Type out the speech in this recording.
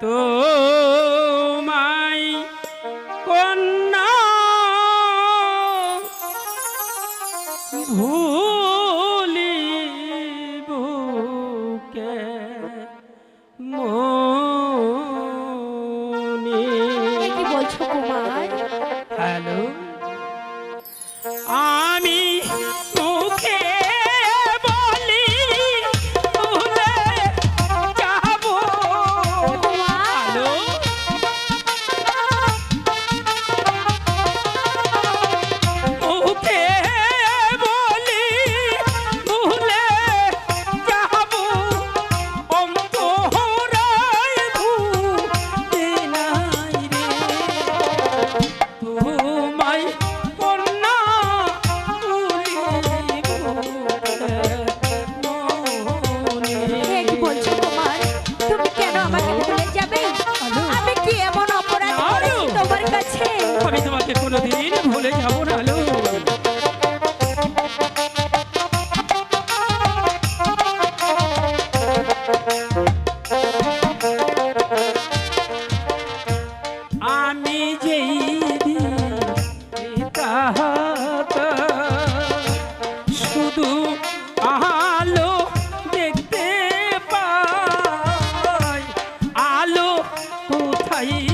তো বলে যাব আমি যেই তাহাত শুধু আলো দেখতে পাই। আলো কোথায়